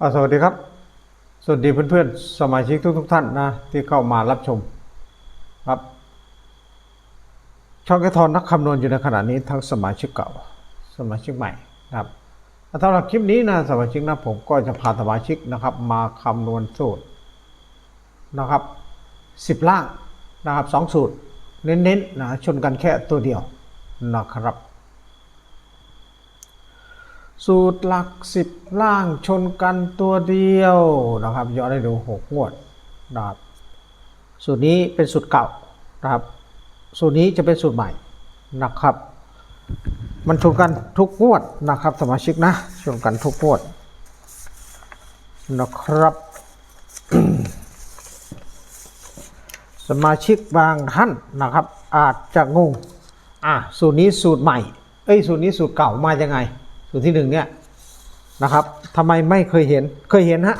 อสวัสดีครับ สวัสดีเพื่อนๆ สมาชิกทุกๆท่านนะที่เข้ามารับชมครับ ช่องแกทอนนักคำนวณอยู่ในขณะนี้ทั้งสมาชิกเก่า สมาชิกใหม่ครับสำหรับคลิปนี้นะสมาชิกนะผมก็จะพาสมาชิกนะครับ มาคำนวณสูตรนะครับสิบล่างนะครับสองสูตร เน้นๆนะชนกันแค่ตัวเดียวนะครับ สูตรหลักสิบล่างชนกันตัวเดียวนะครับย้อนให้ดูหกงวดนะครับสูตรนี้เป็นสูตรเก่านะครับ สูตรนี้จะเป็นสูตรใหม่นะครับ มันชนกันทุกงวดนะครับ สมาชิกนะชนกันทุกงวดนะครับสมาชิกบางท่านนะครับ อาจจะงงอะสูตรนี้สูตรใหม่เอ้ยสูตรนี้สูตรเก่ามายังไง ตรที่หนึ่งเนี่ยนะครับทำไมไม่เคยเห็นเคยเห็นฮะ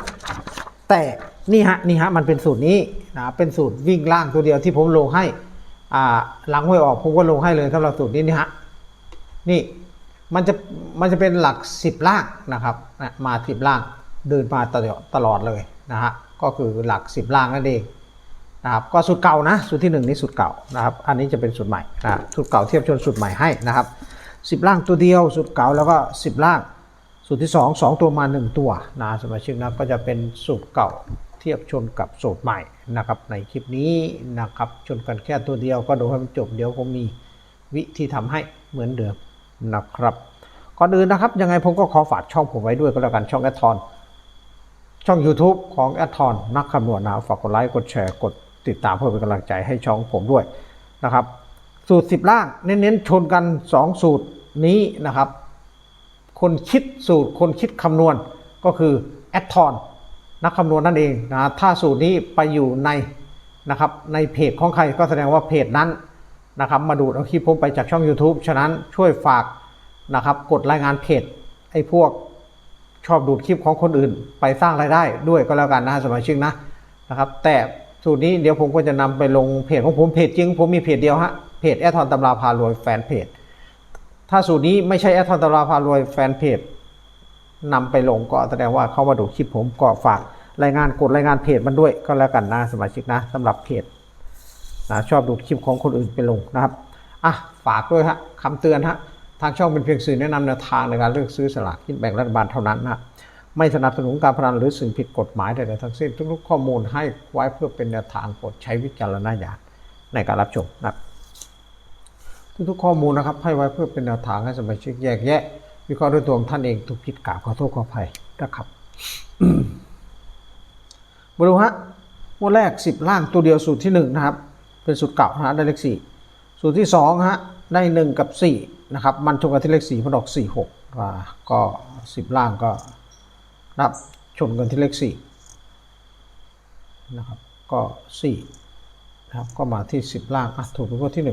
แต่นี่ฮะนี่ฮะมันเป็นสูตรนี้นะเป็นสูตรวิ่งล่างตัวเดียวที่ผมลงให้อ่าหลังห้วยออกผมก็ลงให้เลยสำหรับสูตรนี้นี่ฮะนี่มันจะมันจะเป็นหลักสิบล่างนะครับนะมาสิบล่างเดินมาตลอดตลอดเลยนะฮะก็คือหลักสิบล่างนั่นเองนะครับก็สูตรเก่านะสูตรที่1นี่สูตรเก่านะครับ อันนี้จะเป็นสูตรใหม่นะสูตรเก่าเทียบชนสูตรใหม่ให้นะครับ 10 ล่างตัวเดียว สูตรเก่าแล้วก็ 10 ล่าง สูตรที่ 2 2 ตัวมา 1 ตัวนะสมาชิกนะก็จะเป็นสูตรเก่าเทียบชนกับสูตรใหม่นะครับในคลิปนี้นะครับชนกันแค่ตัวเดียวก็ดูให้มันจบเดี๋ยวผมมีวิธีทำให้เหมือนเดิมนะครับก่อนอื่นนะครับยังไงผมก็ขอฝากช่องผมไว้ด้วยก็แล้วกันช่องแอดทอนช่อง YouTube ของแอดทอนนักคำนวณนะฝากกดไลค์กดแชร์กดติดตามเพื่อเป็นกำลังใจให้ช่องผมด้วยนะครับ สูตร 10 ล่าง เน้นๆชนกัน 2 สูตรนี้นะครับ คนคิดสูตรคนคิดคำนวณก็คือแอดทอนนักคำนวณนั่นเองนะถ้าสูตรนี้ไปอยู่ในนะครับในเพจของใครก็แสดงว่าเพจนั้นนะครับมาดูดเอาคลิปผมไปจากช่อง YouTube ฉะนั้นช่วยฝากนะครับกดรายงานเพจไอ้พวกชอบดูดคลิปของคนอื่น ไปสร้างรายได้ด้วยก็แล้วกันนะสมาชิกนะนะครับแต่สูตรนี้เดี๋ยวผมก็จะนำไปลงเพจของผมเพจจริง ผมมีเพจเดียวฮะ เพจแอทอนตำราพารวยแฟนเพจ ถ้าสูตรนี้ไม่ใช่แอทอนตำราพารวยแฟนเพจนำไปลงก็แสดงว่าเข้ามาดูคลิปผมก็ฝากรายงานกดรายงานเพจมันด้วยก็แล้วกันนะสมาชิกนะสำหรับเพจนะชอบดูคลิปของคนอื่นไปลงนะครับอะฝากด้วยฮะคำเตือนฮะทางช่องเป็นเพียงสื่อแนะนำแนวทางในการเลือกซื้อสลากกินแบ่งรัฐบาลเท่านั้นนะไม่สนับสนุนการพนันหรือสิ่งผิดกฎหมายใดๆทั้งสิ้นทุกๆข้อมูลให้ไว้เพื่อเป็นแนวทางโปรดใช้วิจารณญาณในการรับชมนะครับ ทุกๆข้อมูลนะครับ ให้ไว้เพื่อเป็นแนวทางให้สมาชิกแยกแยะ วิเคราะห์ด้วยตัวของท่านเองถูกผิดกล่าวขอโทษขออภัยนะครับมาดูฮะหมวดแรก 10 ล่างตัวเดียวสูตรที่ 1 นะครับ เป็นสูตรเก่านะได้เลข4สูตรที่2ฮะได้ 1 กับ 4 นะครับ มันชนกันที่เลข4พอดอก4 6อ่าก็ 10 ล่างก็นับชนกันที่เลขสี่นะครับก็สี่นะครับก็มาที่สิบล่างอะถูกเป็นข้อที่ห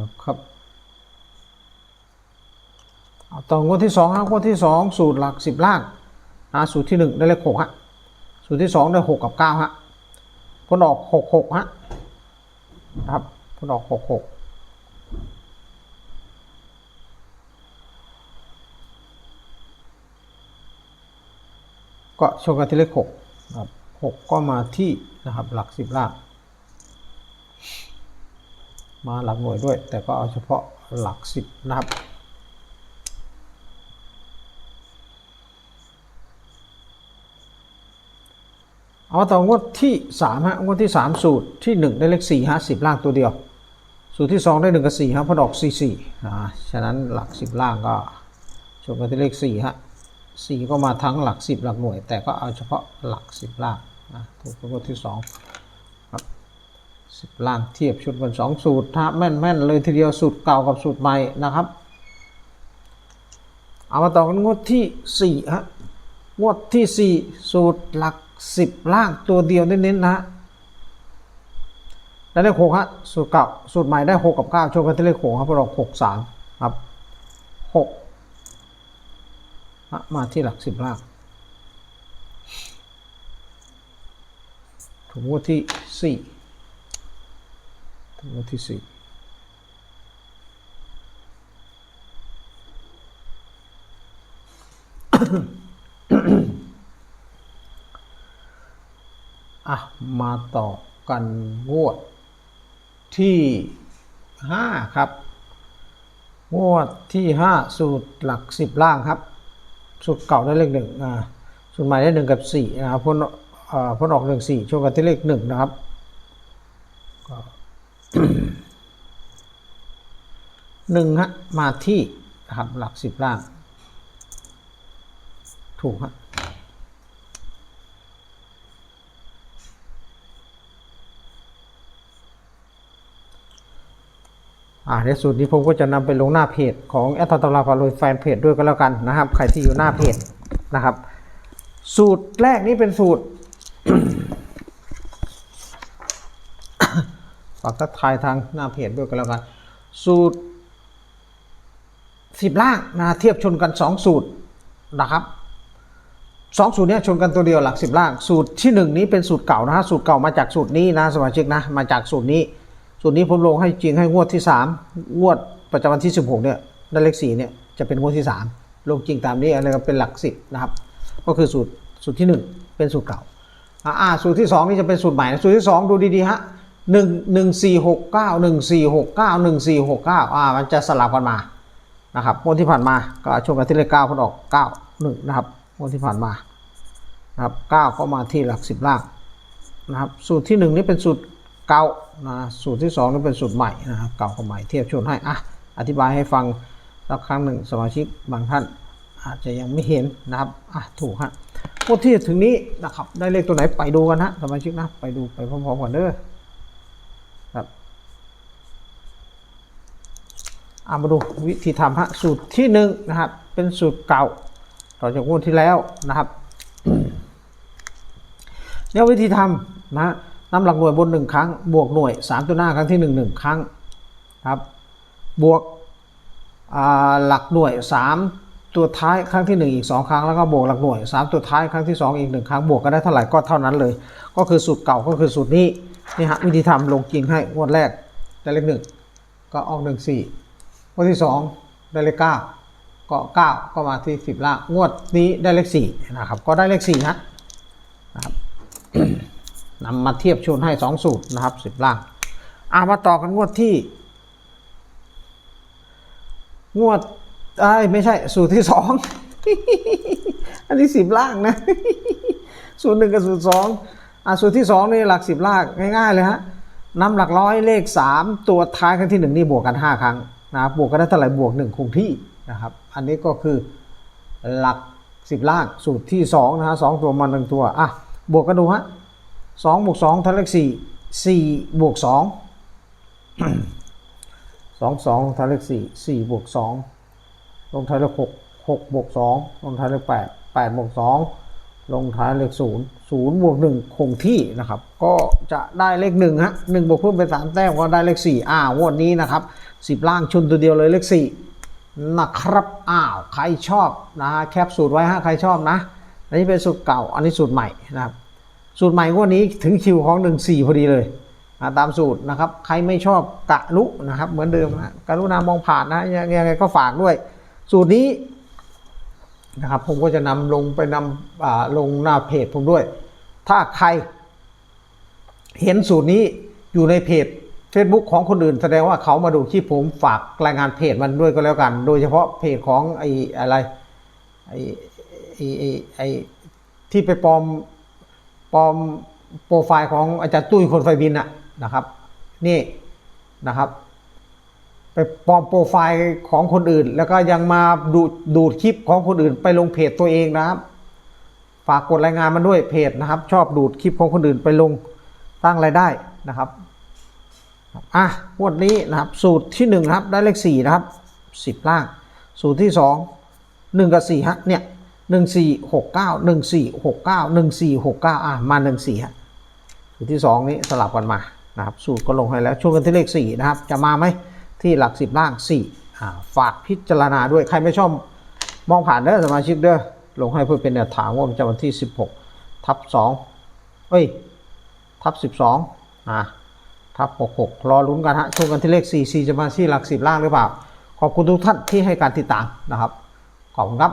นะครับเอาต่องวดที่สองครับงวดที่สองสูตรหลักสิบล่างนะสูตรที่หนึ่งได้เลขหกฮะสูตรที่สองได้หกกับเก้าฮะผลออกหกหกฮะนะครับผลออกหกหกก็ชนกันที่เลขหกครับหกก็มาที่นะครับหลักสิบล่าง มาหลักหน่วยด้วย แต่ก็เอาเฉพาะหลักสิบนะครับ เอาต่องวดที่สามฮะงวดที่สามสูตรที่หนึ่งได้เลขสี่ฮะสิบล่างตัวเดียว สูตรที่สองได้หนึ่งกับสี่ฮะพอดอกสี่สี่นะฉะนั้นหลักสิบล่างก็ชนกันที่เลขสี่ฮะสี่ก็มาทั้งหลักสิบหลักหน่วย แต่ก็เอาเฉพาะหลักสิบล่างนะถูกเป็นข้อที่สอง สิบล่างเทียบชุดกันสองสูตรถ้าแม่นแม่นๆเลยทีเดียวสูตรเก่ากับสูตรใหม่นะครับ เอามาต่อกันงวดที่สี่ฮะงวดที่สี่สูตรหลักสิบล่างตัวเดียวเน้นๆนะฮะได้เลขหกฮะสูตรเก่าสูตรใหม่ได้หกกับเก้าชนกันที่เลขหกครับพวกเราหกสามครับหกมาที่หลักสิบล่างถุงวดที่สี่ วัดที่สี่อะมาต่อกันงวดที่ห้าครับ งวดที่ห้าสูตรหลักสิบล่างครับ สูตรเก่าได้เลขหนึ่งอ่าสูตรใหม่ได้หนึ่งกับสี่นะครับพ้นอ่อพ้นออกหนึ่งสี่ช่วงกันที่เลขหนึ่งนะครับ หนึ่งฮะมาที่นะครับหลักสิบล่าง ถูกฮะอ่าในสูตรนี้ผมก็จะนำไปลงหน้าเพจของแอดตำราพาโรยแฟนเพจด้วยก็แล้วกันนะครับ ใครที่อยู่หน้าเพจนะครับ สูตรแรกนี้เป็นสูตร ฝากทักทายทางหน้าเพจด้วยก็แล้วกัน สูตรสิบล่างนะเทียบชนกันสองสูตรนะครับสองสูตรนี้ชนกันตัวเดียวหลักสิบล่าง สูตรที่หนึ่งนี้เป็นสูตรเก่านะฮะสูตรเก่ามาจากสูตรนี้นะสมาชิกนะมาจากสูตรนี้สูตรนี้ผมลงให้จริงให้งวดที่สามงวดประจำวันที่สิบหกเนี่ยได้เลขสี่เนี่ยจะเป็นงวดที่สามลงจริงตามนี้อะไรก็เป็นหลักสิบนะครับก็คือสูตรสูตรที่หนึ่งเป็นสูตรเก่าอ่าอ่าสูตรที่สองนี่จะเป็นสูตรใหม่นะสูตรที่สองดูดีๆฮะ หนึ่งหนึ่งสี่หกเก้าหนึ่งสี่หกเก้าหนึ่งสี่หกเก้าอ่ามันจะสลับกันมานะครับงวดที่ผ่านมาก็ช่วงกันที่เลขเก้าพอออกเก้าหนึ่งนะครับงวดที่ผ่านมานะครับเก้าก็มาที่หลักสิบล่างนะครับสูตรที่หนึ่งนี่เป็นสูตรเก่านะสูตรที่สองนี่เป็นสูตรใหม่นะครับเก่ากับใหม่เทียบชนให้อะอธิบายให้ฟังสักครั้งหนึ่งสมาชิกบางท่านอาจจะยังไม่เห็นนะครับอะถูกฮะงวดที่ถึงนี้นะครับได้เลขตัวไหนไปดูกันฮะสมาชิกนะไปดูไปพร้อมๆกันเด้อ ครับเอามาดูวิธีทำฮะสูตรที่หนึ่งนะครับ เป็นสูตรเก่า ต่อจากงวดที่แล้วนะครับเดี๋ยวิธีทำนะนำหลักหน่วยบนหนึ่งครั้ง บวกหน่วยสามตัวหน้าครั้งที่หนึ่งหนึ่งครั้งครับ บวกหลักหน่วย3ตัวท้ายครั้งที่ 1 อีก 2 ครั้งแล้วก็บวกหลักหน่วย 3 ตัวท้ายครั้งที่ 2 อีก 1 ครั้งบวกกันได้เท่าไหร่ก็เท่านั้นเลย ก็คือสูตรเก่าก็คือสูตรนี้ นี่ฮะวิธีทำลงจริงให้งวดแรกได้เลขหนึ่งก็ออก1 4งสี่วดที่2ได้เลข9ก็9ก็มาที่10ล่างงวดนี้ได้เลข4นะครับ ก็ได้เลข4ฮะนะครับนำมาเทียบชนให้2สูตรนะครับ10ล่างอามาต่อกันงวดที่ งวดไอ้ไม่ใช่สูตรที่สองอันนี้สิบล่างนะ สูตรหนึ่งกับสูตรสอง อะสูตรที่สองนี่หลักสิบลางง่ายๆเลยฮะนำหลักร้อยเลขสามตัวท้ายครั้งที่หนึ่งนี่บวกกันห้าครั้งนะบบวกกันได้เท่าไหร่บวกหนึ่งคงที่นะครับอันนี้ก็คือหลักสิบลางสูตรที่สองนะฮะสองตัวมาหนึ่งตัวอะบวกกันดูฮะสองบวกสองเท่าเลขสี่สี่บวกสองสองสองลงท้ายเลขสี่สี่บวกสองลงท้ายเลขหกหกบวกสองลงท้ายเลขแปดแปดบวกสอง ลงท้ายเลขศูนย์ศูนย์บวกหนึ่งคงที่นะครับ ก็จะได้เลขหนึ่งฮะหนึ่งบวกเพิ่มเป็นสามแต้มก็ได้เลขสี่อ้าววดนี้นะครับสิบล่างชนตัวเดียวเลยเลขสี่นะครับอ้าวใครชอบนะแคปสูตรไว้ฮะใครชอบนะอันนี้เป็นสูตรเก่า อันนี้สูตรใหม่นะครับ สูตรใหม่งวดนี้ถึงคิวของหนึ่งสี่พอดีเลยตามสูตรนะครับ ใครไม่ชอบกะลุนะครับ เหมือนเดิมนะกรุณามองผ่านนะยังไงก็ฝากด้วย สูตรนี้ นะครับ ผมก็จะนำลงไปนำลงหน้าเพจผมด้วย ถ้าใคร เห็นสูตรนี้อยู่ในเพจ Facebook ของคนอื่น แสดงว่าเขามาดูคลิปผมฝากรายงานเพจมันด้วยก็แล้วกัน โดยเฉพาะเพจของไอ้อะไรไอ้ไอ้ไอ้ไอ้ที่ไปปลอมปลอมโปรไฟล์ของอาจารย์ตุ้ยคนไฟบินอะนะครับ นี่นะครับ ไปปลอมโปรไฟล์ของคนอื่น แล้วก็ยังมาดูดูดคลิปของคนอื่น ไปลงเพจตัวเองนะครับ ฝากกดรายงานมันด้วยเพจนะครับ ชอบดูดคลิปของคนอื่นไปลงตั้งรายได้นะครับอะงวดนี้นะครับ สูตรที่หนึ่งนะครับได้เลขสี่นะครับสิบล่าง สูตรที่สองหนึ่งกับสี่ฮะเนี่ยหนึ่งสี่หกเก้าหนึ่งสี่หกเก้าหนึ่งสี่หกเก้าอะมาหนึ่งสี่ฮะสูตรที่สองนี้สลับกันมานะครับ สูตรก็ลงให้แล้วช่วงกันที่เลขสี่นะครับ จะมาไหม ที่หลักสิบล่างสี่ฝากพิจารณาด้วยใครไม่ชอบมองผ่านเด้อสมาชิกเด้อลงให้เพื่อเป็นแนวทางว่ามันจะวันที่สิบหกทับสองเอ้ยทับสิบสองอ่าทับหกหกรอลุ้นกันฮะช่วงกันที่เลขสี่สี่จะมาที่หลักสิบล่างหรือเปล่า ขอบคุณทุกท่านที่ให้การติดตามนะครับขอบคุณครับ